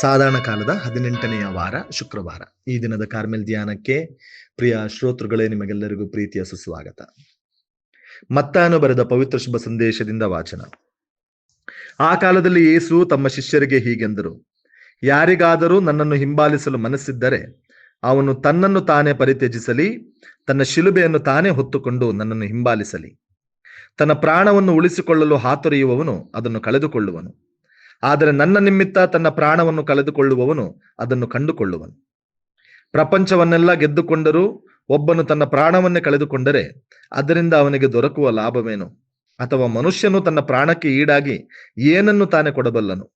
ಸಾಧಾರಣ ಕಾಲದ ಹದಿನೆಂಟನೆಯ ವಾರ, ಶುಕ್ರವಾರ. ಈ ದಿನದ ಕಾರ್ಮೆಲ್ ಧ್ಯಾನಕ್ಕೆ ಪ್ರಿಯ ಶ್ರೋತೃಗಳೇ, ನಿಮಗೆಲ್ಲರಿಗೂ ಪ್ರೀತಿಯ ಸುಸ್ವಾಗತ. ಮತ್ತಾನು ಬರೆದ ಪವಿತ್ರ ಶುಭ ಸಂದೇಶದಿಂದ ವಾಚನ. ಆ ಕಾಲದಲ್ಲಿ ಯೇಸು ತಮ್ಮ ಶಿಷ್ಯರಿಗೆ ಹೀಗೆಂದರು, ಯಾರಿಗಾದರೂ ನನ್ನನ್ನು ಹಿಂಬಾಲಿಸಲು ಮನಸ್ಸಿದ್ದರೆ, ಅವನು ತನ್ನನ್ನು ತಾನೇ ಪರಿತ್ಯಜಿಸಲಿ, ತನ್ನ ಶಿಲುಬೆಯನ್ನು ತಾನೇ ಹೊತ್ತುಕೊಂಡು ನನ್ನನ್ನು ಹಿಂಬಾಲಿಸಲಿ. ತನ್ನ ಪ್ರಾಣವನ್ನು ಉಳಿಸಿಕೊಳ್ಳಲು ಹಾತೊರೆಯುವವನು ಅದನ್ನು ಕಳೆದುಕೊಳ್ಳುವನು. ಆದರೆ ನನ್ನ ನಿಮಿತ್ತ ತನ್ನ ಪ್ರಾಣವನ್ನು ಕಳೆದುಕೊಳ್ಳುವವನು ಅದನ್ನು ಕಂಡುಕೊಳ್ಳುವನು. ಪ್ರಪಂಚವನ್ನೆಲ್ಲ ಗೆದ್ದುಕೊಂಡರೂ ಒಬ್ಬನು ತನ್ನ ಪ್ರಾಣವನ್ನೇ ಕಳೆದುಕೊಂಡರೆ ಅದರಿಂದ ಅವನಿಗೆ ದೊರಕುವ ಲಾಭವೇನು? ಅಥವಾ ಮನುಷ್ಯನು ತನ್ನ ಪ್ರಾಣಕ್ಕೆ ಈಡಾಗಿ ಏನನ್ನು ತಾನೇ ಕೊಡಬಲ್ಲನು?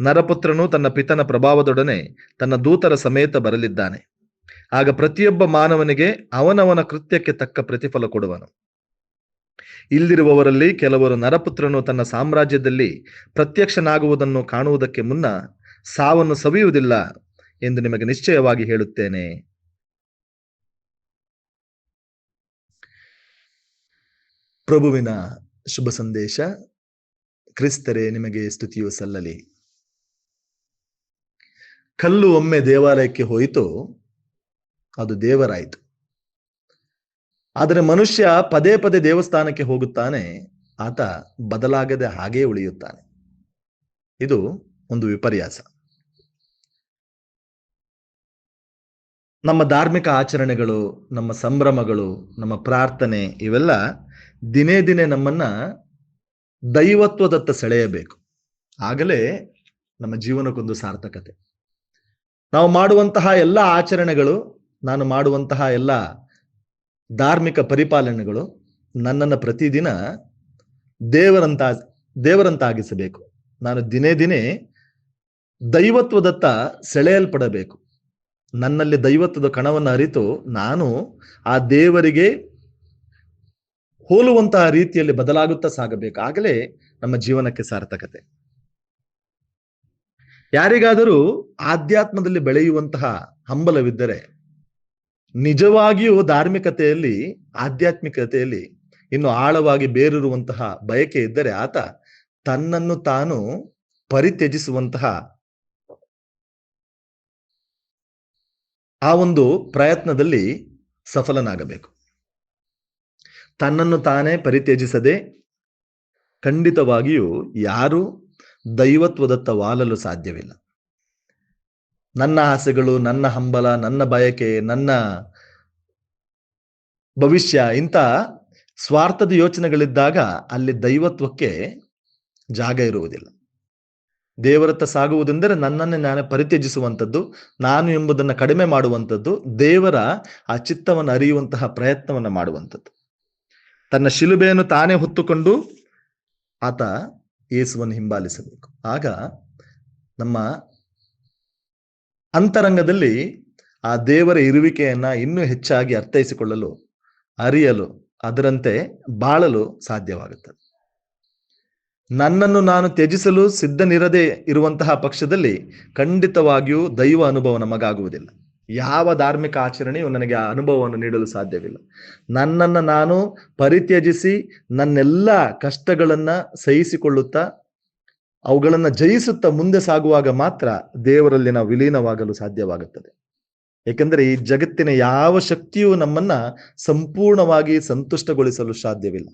ನರಪುತ್ರನು ತನ್ನ ಪಿತನ ಪ್ರಭಾವದೊಡನೆ ತನ್ನ ದೂತರ ಸಮೇತ ಬರಲಿದ್ದಾನೆ. ಆಗ ಪ್ರತಿಯೊಬ್ಬ ಮಾನವನಿಗೆ ಅವನವನ ಕೃತ್ಯಕ್ಕೆ ತಕ್ಕ ಪ್ರತಿಫಲ ಕೊಡುವನು. ಇಲ್ಲಿರುವವರಲ್ಲಿ ಕೆಲವರು ನರಪುತ್ರನು ತನ್ನ ಸಾಮ್ರಾಜ್ಯದಲ್ಲಿ ಪ್ರತ್ಯಕ್ಷನಾಗುವುದನ್ನು ಕಾಣುವುದಕ್ಕೆ ಮುನ್ನ ಸಾವನ್ನು ಸವಿಯುವುದಿಲ್ಲ ಎಂದು ನಿಮಗೆ ನಿಶ್ಚಯವಾಗಿ ಹೇಳುತ್ತೇನೆ. ಪ್ರಭುವಿನ ಶುಭ ಸಂದೇಶ. ಕ್ರಿಸ್ತರೇ, ನಿಮಗೆ ಸ್ತುತಿಯು ಸಲ್ಲಲಿ. ಕಲ್ಲು ಒಮ್ಮೆ ದೇವಾಲಯಕ್ಕೆ ಹೋಯಿತು, ಅದು ದೇವರಾಯಿತು. ಆದರೆ ಮನುಷ್ಯ ಪದೇ ಪದೇ ದೇವಸ್ಥಾನಕ್ಕೆ ಹೋಗುತ್ತಾನೆ, ಆತ ಬದಲಾಗದೆ ಹಾಗೇ ಉಳಿಯುತ್ತಾನೆ. ಇದು ಒಂದು ವಿಪರ್ಯಾಸ. ನಮ್ಮ ಧಾರ್ಮಿಕ ಆಚರಣೆಗಳು, ನಮ್ಮ ಸಂಭ್ರಮಗಳು, ನಮ್ಮ ಪ್ರಾರ್ಥನೆ ಇವೆಲ್ಲ ದಿನೇ ದಿನೇ ನಮ್ಮನ್ನ ದೈವತ್ವದತ್ತ ಸೆಳೆಯಬೇಕು. ಆಗಲೇ ನಮ್ಮ ಜೀವನಕ್ಕೊಂದು ಸಾರ್ಥಕತೆ. ನಾವು ಮಾಡುವಂತಹ ಎಲ್ಲ ಆಚರಣೆಗಳು, ನಾನು ಮಾಡುವಂತಹ ಎಲ್ಲ ಧಾರ್ಮಿಕ ಪರಿಪಾಲನೆಗಳು ನನ್ನನ್ನು ಪ್ರತಿದಿನ ದೇವರಂತ, ದೇವರಂತಾಗಿಸಬೇಕು. ನಾನು ದಿನೇ ದಿನೇ ದೈವತ್ವದತ್ತ ಸೆಳೆಯಲ್ಪಡಬೇಕು. ನನ್ನಲ್ಲಿ ದೈವತ್ವದ ಕಣವನ್ನು ಅರಿತು ನಾನು ಆ ದೇವರಿಗೆ ಹೋಲುವಂತಹ ರೀತಿಯಲ್ಲಿ ಬದಲಾಗುತ್ತಾ ಸಾಗಬೇಕು. ಆಗಲೇ ನಮ್ಮ ಜೀವನಕ್ಕೆ ಸಾರ್ಥಕತೆ. ಯಾರಿಗಾದರೂ ಆಧ್ಯಾತ್ಮದಲ್ಲಿ ಬೆಳೆಯುವಂತಹ ಹಂಬಲವಿದ್ದರೆ ನಿಜವಾಗಿಯೂ ಧಾರ್ಮಿಕತೆಯಲ್ಲಿ, ಆಧ್ಯಾತ್ಮಿಕತೆಯಲ್ಲಿ ಇನ್ನು ಆಳವಾಗಿ ಬೇರಿರುವಂತಹ ಬಯಕೆ ಇದ್ದರೆ ಆತ ತನ್ನನ್ನು ತಾನು ಪರಿತ್ಯಜಿಸುವಂತಹ ಆ ಒಂದು ಪ್ರಯತ್ನದಲ್ಲಿ ಸಫಲನಾಗಬೇಕು. ತನ್ನನ್ನು ತಾನೇ ಪರಿತ್ಯಜಿಸದೆ ಖಂಡಿತವಾಗಿಯೂ ಯಾರು ದೈವತ್ವದತ್ತ ವಾಲಲು ಸಾಧ್ಯವಿಲ್ಲ. ನನ್ನ ಆಸೆಗಳು, ನನ್ನ ಹಂಬಲ, ನನ್ನ ಬಯಕೆ, ನನ್ನ ಭವಿಷ್ಯ, ಇಂಥ ಸ್ವಾರ್ಥದ ಯೋಚನೆಗಳಿದ್ದಾಗ ಅಲ್ಲಿ ದೈವತ್ವಕ್ಕೆ ಜಾಗ ಇರುವುದಿಲ್ಲ. ದೇವರತ್ತ ಸಾಗುವುದೆಂದರೆ ನನ್ನನ್ನು ನಾನು ಪರಿತ್ಯಜಿಸುವಂಥದ್ದು, ನಾನು ಎಂಬುದನ್ನು ಕಡಿಮೆ ಮಾಡುವಂಥದ್ದು, ದೇವರ ಆ ಚಿತ್ತವನ್ನು ಅರಿಯುವಂತಹ ಪ್ರಯತ್ನವನ್ನು ಮಾಡುವಂಥದ್ದು. ತನ್ನ ಶಿಲುಬೆಯನ್ನು ತಾನೇ ಹೊತ್ತುಕೊಂಡು ಆತ ಯೇಸುವನ್ನು ಹಿಂಬಾಲಿಸಬೇಕು. ಆಗ ನಮ್ಮ ಅಂತರಂಗದಲ್ಲಿ ಆ ದೇವರ ಇರುವಿಕೆಯನ್ನ ಇನ್ನೂ ಹೆಚ್ಚಾಗಿ ಅರ್ಥೈಸಿಕೊಳ್ಳಲು, ಅರಿಯಲು, ಅದರಂತೆ ಬಾಳಲು ಸಾಧ್ಯವಾಗುತ್ತದೆ. ನನ್ನನ್ನು ನಾನು ತ್ಯಜಿಸಲು ಸಿದ್ಧನಿರದೆ ಇರುವಂತಹ ಪಕ್ಷದಲ್ಲಿ ಖಂಡಿತವಾಗಿಯೂ ದೈವ ಅನುಭವ ನಮಗಾಗುವುದಿಲ್ಲ. ಯಾವ ಧಾರ್ಮಿಕ ಆಚರಣೆಯು ನನಗೆ ಆ ಅನುಭವವನ್ನು ನೀಡಲು ಸಾಧ್ಯವಿಲ್ಲ. ನನ್ನನ್ನು ನಾನು ಪರಿತ್ಯಜಿಸಿ ನನ್ನೆಲ್ಲ ಕಷ್ಟಗಳನ್ನು ಸಹಿಸಿಕೊಳ್ಳುತ್ತಾ ಅವುಗಳನ್ನ ಜಯಿಸುತ್ತಾ ಮುಂದೆ ಸಾಗುವಾಗ ಮಾತ್ರ ದೇವರಲ್ಲಿ ನಾವು ವಿಲೀನವಾಗಲು ಸಾಧ್ಯವಾಗುತ್ತದೆ. ಏಕೆಂದರೆ ಈ ಜಗತ್ತಿನ ಯಾವ ಶಕ್ತಿಯೂ ನಮ್ಮನ್ನ ಸಂಪೂರ್ಣವಾಗಿ ಸಂತುಷ್ಟಗೊಳಿಸಲು ಸಾಧ್ಯವಿಲ್ಲ.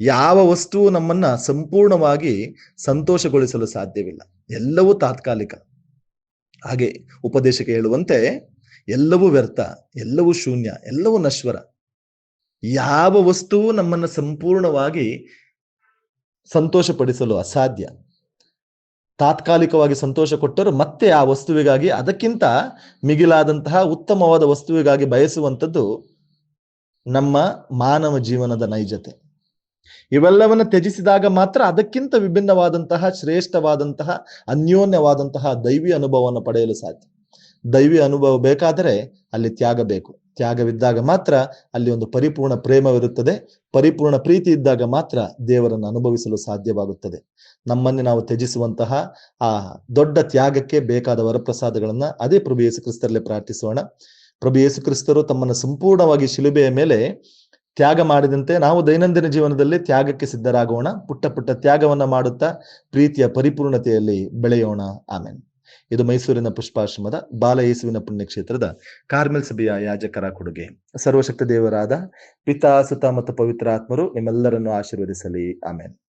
ಯಾವ ವಸ್ತುವು ನಮ್ಮನ್ನ ಸಂಪೂರ್ಣವಾಗಿ ಸಂತೋಷಗೊಳಿಸಲು ಸಾಧ್ಯವಿಲ್ಲ. ಎಲ್ಲವೂ ತಾತ್ಕಾಲಿಕ. ಹಾಗೆ ಉಪದೇಶಕ್ಕೆ ಹೇಳುವಂತೆ ಎಲ್ಲವೂ ವ್ಯರ್ಥ, ಎಲ್ಲವೂ ಶೂನ್ಯ, ಎಲ್ಲವೂ ನಶ್ವರ. ಯಾವ ವಸ್ತುವು ನಮ್ಮನ್ನು ಸಂಪೂರ್ಣವಾಗಿ ಸಂತೋಷಪಡಿಸಲು ಅಸಾಧ್ಯ. ತಾತ್ಕಾಲಿಕವಾಗಿ ಸಂತೋಷ ಕೊಟ್ಟರು ಮತ್ತೆ ಆ ವಸ್ತುವಿಗಾಗಿ ಅದಕ್ಕಿಂತ ಮಿಗಿಲಾದಂತಹ ಉತ್ತಮವಾದ ವಸ್ತುವಿಗಾಗಿ ಬಯಸುವಂಥದ್ದು ನಮ್ಮ ಮಾನವ ಜೀವನದ ನೈಜತೆ. ಇವೆಲ್ಲವನ್ನು ತ್ಯಜಿಸಿದಾಗ ಮಾತ್ರ ಅದಕ್ಕಿಂತ ವಿಭಿನ್ನವಾದಂತಹ, ಶ್ರೇಷ್ಠವಾದಂತಹ, ಅನ್ಯೋನ್ಯವಾದಂತಹ ದೈವಿ ಅನುಭವವನ್ನು ಪಡೆಯಲು ಸಾಧ್ಯ. ದೈವಿ ಅನುಭವ ಬೇಕಾದರೆ ಅಲ್ಲಿ ತ್ಯಾಗ ಬೇಕು. ತ್ಯಾಗವಿದ್ದಾಗ ಮಾತ್ರ ಅಲ್ಲಿ ಒಂದು ಪರಿಪೂರ್ಣ ಪ್ರೇಮವಿರುತ್ತದೆ. ಪರಿಪೂರ್ಣ ಪ್ರೀತಿ ಇದ್ದಾಗ ಮಾತ್ರ ದೇವರನ್ನು ಅನುಭವಿಸಲು ಸಾಧ್ಯವಾಗುತ್ತದೆ. ನಮ್ಮನ್ನೇ ನಾವು ತ್ಯಜಿಸುವಂತಹ ಆ ದೊಡ್ಡ ತ್ಯಾಗಕ್ಕೆ ಬೇಕಾದ ವರಪ್ರಸಾದಗಳನ್ನ ಅದೇ ಪ್ರಭು ಯೇಸು ಕ್ರಿಸ್ತರಲ್ಲಿ ಪ್ರಾರ್ಥಿಸೋಣ. ಪ್ರಭು ಯೇಸು ಕ್ರಿಸ್ತರು ತಮ್ಮನ್ನು ಸಂಪೂರ್ಣವಾಗಿ ಶಿಲುಬೆಯ ಮೇಲೆ ತ್ಯಾಗ ಮಾಡಿದಂತೆ ನಾವು ದೈನಂದಿನ ಜೀವನದಲ್ಲಿ ತ್ಯಾಗಕ್ಕೆ ಸಿದ್ಧರಾಗೋಣ. ಪುಟ್ಟ ಪುಟ್ಟ ತ್ಯಾಗವನ್ನ ಮಾಡುತ್ತಾ ಪ್ರೀತಿಯ ಪರಿಪೂರ್ಣತೆಯಲ್ಲಿ ಬೆಳೆಯೋಣ. ಆಮೇಲೆ ಇದು ಮೈಸೂರಿನ ಪುಷ್ಪಾಶ್ರಮದ ಬಾಲಯೇಸುವಿನ ಪುಣ್ಯಕ್ಷೇತ್ರದ ಕಾರ್ಮೆಲ್ ಸಭೆಯ ಯಾಜಕರ ಕೊಡುಗೆ. ಸರ್ವಶಕ್ತ ದೇವರಾದ ಪಿತಾ, ಸುತ ಮತ್ತು ಪವಿತ್ರ ಆತ್ಮರು ನಿಮ್ಮೆಲ್ಲರನ್ನು ಆಶೀರ್ವದಿಸಲಿ. ಆಮೇನ್.